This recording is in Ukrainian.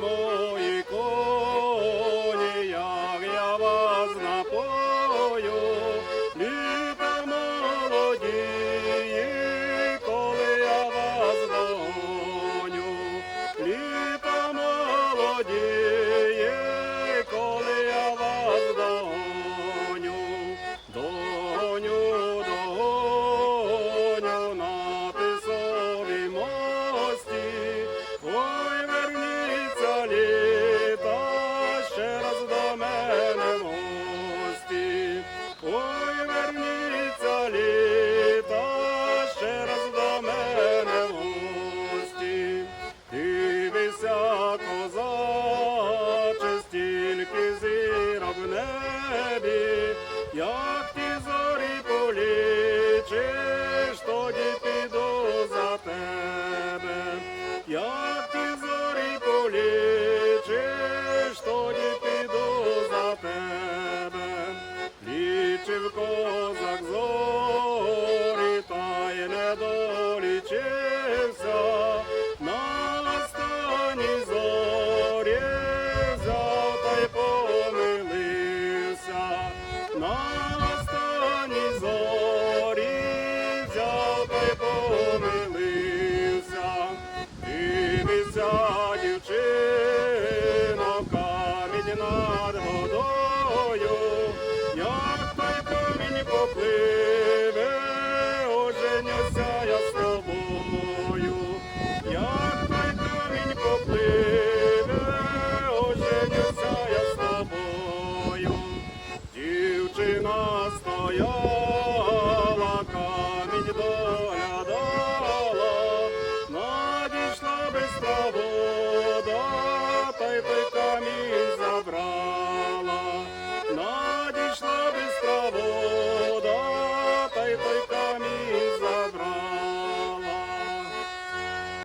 зимою. небі, як ті зорі полічиш, тоді піду за тебе, як ті зорі полічиш, тоді піду за тебе, лічив козак зорі. Чином камінь над водою, як той камінь попливе, оженюся я з тобою, як той камінь попливе, оженюся я з тобою, дівчина стояла камінь до.